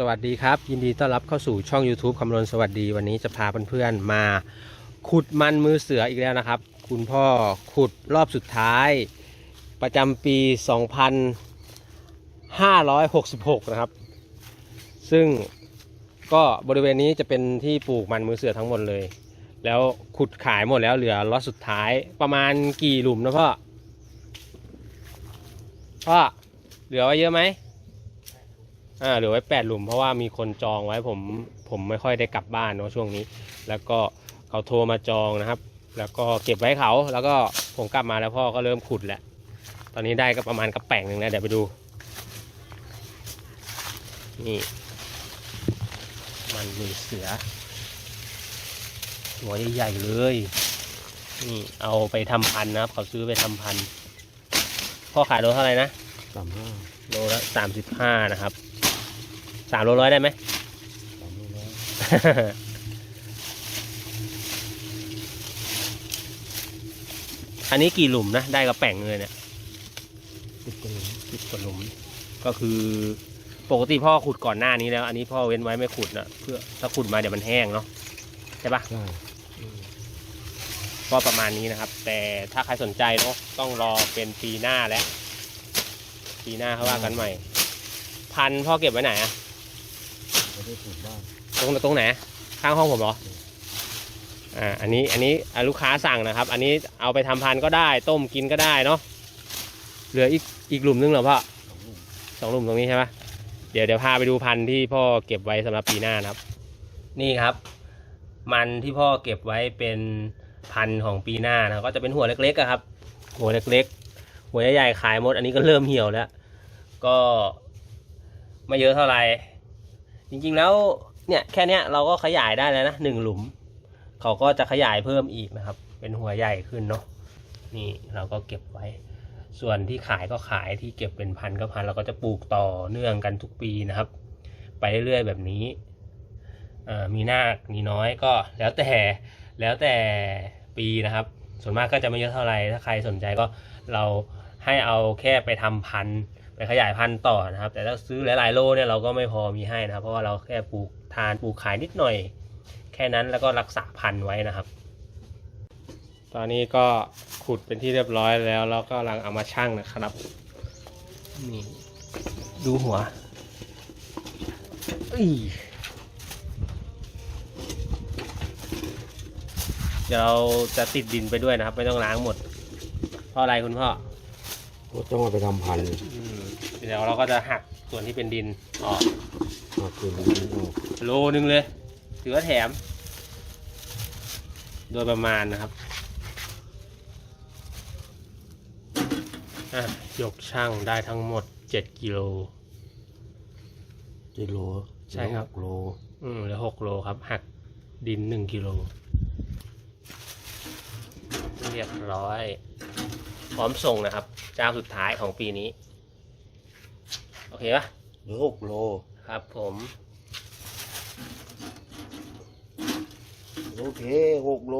สวัสดีครับ ยินดีต้อนรับเข้าสู่ช่อง YouTube คำรณสวัสดีวันนี้จะพาเพื่อนๆมา ขุดมันมือเสืออีกแล้วนะครับ คุณพ่อขุดรอบสุดท้าย ประจำปี 2566 นะครับ ซึ่งก็บริเวณนี้จะเป็นที่ปลูกมันมือเสือทั้งหมดเลย แล้วขุดขายหมดแล้วเหลือล็อตสุดท้ายประมาณกี่หลุมนะพ่อพ่อเหลือไว้เยอะไหม อ่าเหลือไว้แปดหลุมเพราะว่ามีคนจองไว้ผมผมไม่ค่อยได้กลับบ้านเนาะช่วงนี้ แล้วก็เขาโทรมาจองนะครับ แล้วก็เก็บไว้ให้เขา แล้วก็ผมกลับมาแล้วพ่อก็เริ่มขุดแหละตอนนี้ได้ก็ประมาณกระแป่งหนึ่งแล้วเดี๋ยวไปดู นี่ มันมือเสือหัวใหญ่ๆเลย นี่เอาไปทำพันธุ์นะครับ เขาซื้อไปทำพันธุ์พ่อขายโลเท่าไหร่นะสามห้าโลละสามสิบห้านะครับ สามโลร้อยได้ไหมสามร้อยอันนี้กี่หลุมนะ ได้กระแป่งเลยเนี่ยสิบกว่าหลุมสิบกว่าหลุม ก็คือปกติพ่อขุดก่อนหน้านี้แล้ว อันนี้พ่อเว้นไว้ไม่ขุดนะเพื่อถ้าขุดมาเดี๋ยวมันแห้งเนาะใช่ปะใช่ก็ประมาณนี้นะครับ แต่ถ้าใครสนใจเนาะต้องรอเป็นปีหน้าแล้วปีหน้าเขาว่ากันใหม่ พันธุ์พ่อเก็บไว้ไหนอะ ไม่ได้ปลูกบ้านตรงตรงไหนข้างห้องผมเหรออ่าอันนี้อันนี้ลูกค้าสั่งนะครับ อันนี้เอาไปทำพันธุ์ก็ได้ ต้มกินก็ได้เนาะเหลืออีกอีกหลุมนึงเหรอพ่อสองหลุมตรงนี้ใช่ปะเดี๋ยวเดี๋ยวพาไปดูพันธุ์ที่พ่อเก็บไว้สำหรับปีหน้านะครับ นี่ครับ มันที่พ่อเก็บไว้เป็นพันธุ์ของปีหน้านะก็จะเป็นหัวเล็กๆครับ หัวเล็กๆ หัวใหญ่ๆขายหมด อันนี้ก็เริ่มเหี่ยวแล้ว ก็ไม่เยอะเท่าไหร่ จริงๆแล้วเนี่ยแค่เนี้ยเราก็ขยายได้แล้วนะหนึ่งหลุม เขาก็จะขยายเพิ่มอีกนะครับ เป็นหัวใหญ่ขึ้นเนาะนี่เราก็เก็บไว้ ส่วนที่ขายก็ขายที่เก็บเป็นพันก็พันเราก็จะปลูกต่อเนื่องกันทุกปีนะครับ ไปเรื่อยๆแบบนี้มีนาคมีน้อยก็แล้วแต่แล้วแต่ปีนะครับ ส่วนมากก็จะไม่เยอะเท่าไหร่ถ้าใครสนใจก็เราให้เอาแค่ไปทำพันธุ์ ไปขยายพันธุ์ต่อนะครับ แต่ถ้าซื้อหลายๆโลเนี่ยเราก็ไม่พอมีให้นะครับ เพราะว่าเราแค่ปลูกทานปลูกขายนิดหน่อย แค่นั้นแล้วก็รักษาพันธุ์ไว้นะครับ ตอนนี้ก็ขุดเป็นที่เรียบร้อยแล้วแล้วก็กำลังเอามาชั่งนะครับนี่ดูหัวเดี๋ยวเราจะติดดินไปด้วยนะครับ ไม่ต้องล้างหมด เพราะอะไรคุณพ่อ ต้องเอาไปทำพันธุ์อืมเดี๋ยวเราก็จะหักส่วนที่เป็นดินออกมาคืนนี้ออกโลนึงเลย ถือว่าแถม โดยประมาณนะครับอะยกช่างได้ทั้งหมด 7กิโลกิโลใช่ครับหกโลอืมเหลือหกโลครับ หักดินหนึ่งกิโล เรียบร้อย พร้อมส่งนะครับ เจ้าสุดท้ายของปีนี้ โอเคปะหรือหกโลครับ ผมโอเคหกโล